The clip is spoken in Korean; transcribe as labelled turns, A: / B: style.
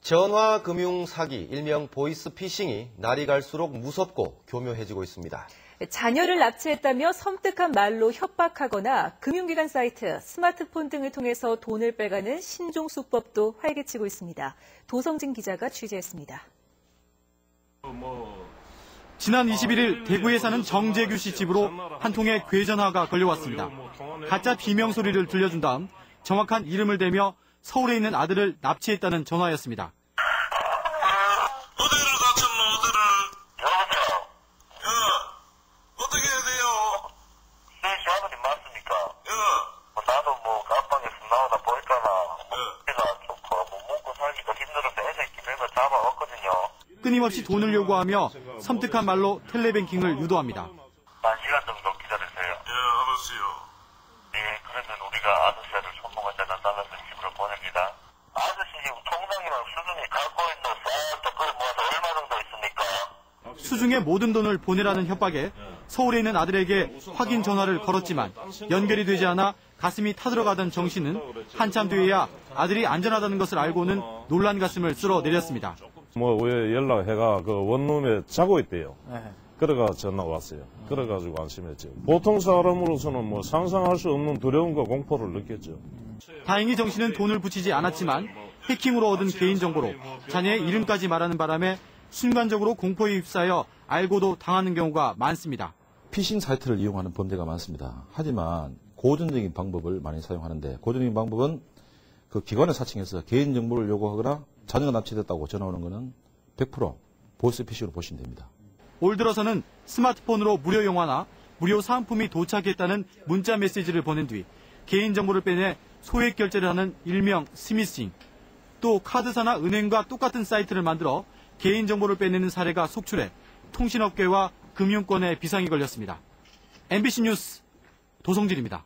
A: 전화 금융 사기, 일명 보이스 피싱이 날이 갈수록 무섭고 교묘해지고 있습니다.
B: 자녀를 납치했다며 섬뜩한 말로 협박하거나 금융기관 사이트, 스마트폰 등을 통해서 돈을 빼가는 신종 수법도 활개치고 있습니다. 도성진 기자가 취재했습니다.
C: 지난 21일 대구에 사는 정재규 씨 집으로 한 통의 괴전화가 걸려왔습니다. 가짜 비명 소리를 들려준 다음 정확한 이름을 대며 서울에 있는 아들을 납치했다는 전화였습니다.
D: 어디를 다쳤노 어디를
E: 여보세요.
D: 예 어떻게 해야 돼요
E: 수희 씨 아버님 맞습니까?
D: 예
E: 뭐 나도 뭐 감방에서 나오다 보니까나 뭐
D: 예.
E: 내가 좀뭐 먹고 살기가 힘들어서 애새끼 별거 잡아왔거든요.
C: 끊임없이 돈을 요구하며 섬뜩한 말로 텔레뱅킹을 유도합니다.
E: 한 시간 정도 기다리세요.
D: 예, 알았어요
E: 예, 그러면 우리가 아저씨를 손목을 내놔달라서 집으로 보냅니다. 아저씨 지금 통장이랑 수준이 갖고 있는 싹다 그걸 모아서 얼마 정도 있습니까?
C: 수중의 모든 돈을 보내라는 협박에 서울에 있는 아들에게 확인 전화를 걸었지만 연결이 되지 않아 가슴이 타들어가던 정 씨는 한참 뒤에야 아들이 안전하다는 것을 알고는 놀란 가슴을 쓸어 내렸습니다.
F: 뭐 왜 연락해가 그 원룸에 자고 있대요. 그래가 전화 왔어요. 그래가지고 안심했죠. 보통 사람으로서는 뭐 상상할 수 없는 두려움과 공포를 느꼈죠.
C: 다행히 정 씨는 돈을 붙이지 않았지만 해킹으로 얻은 개인정보로 자녀의 이름까지 말하는 바람에 순간적으로 공포에 휩싸여 알고도 당하는 경우가 많습니다.
G: 피싱 사이트를 이용하는 범죄가 많습니다. 하지만 고전적인 방법을 많이 사용하는데 고전적인 방법은 그 기관을 사칭해서 개인 정보를 요구하거나 자녀가 납치됐다고 전화 오는 것은 100% 보이스 피싱으로 보시면 됩니다.
C: 올 들어서는 스마트폰으로 무료 영화나 무료 사은품이 도착했다는 문자 메시지를 보낸 뒤 개인 정보를 빼내 소액 결제를 하는 일명 스미싱, 또 카드사나 은행과 똑같은 사이트를 만들어 개인정보를 빼내는 사례가 속출해 통신업계와 금융권에 비상이 걸렸습니다. MBC 뉴스 도성진입니다.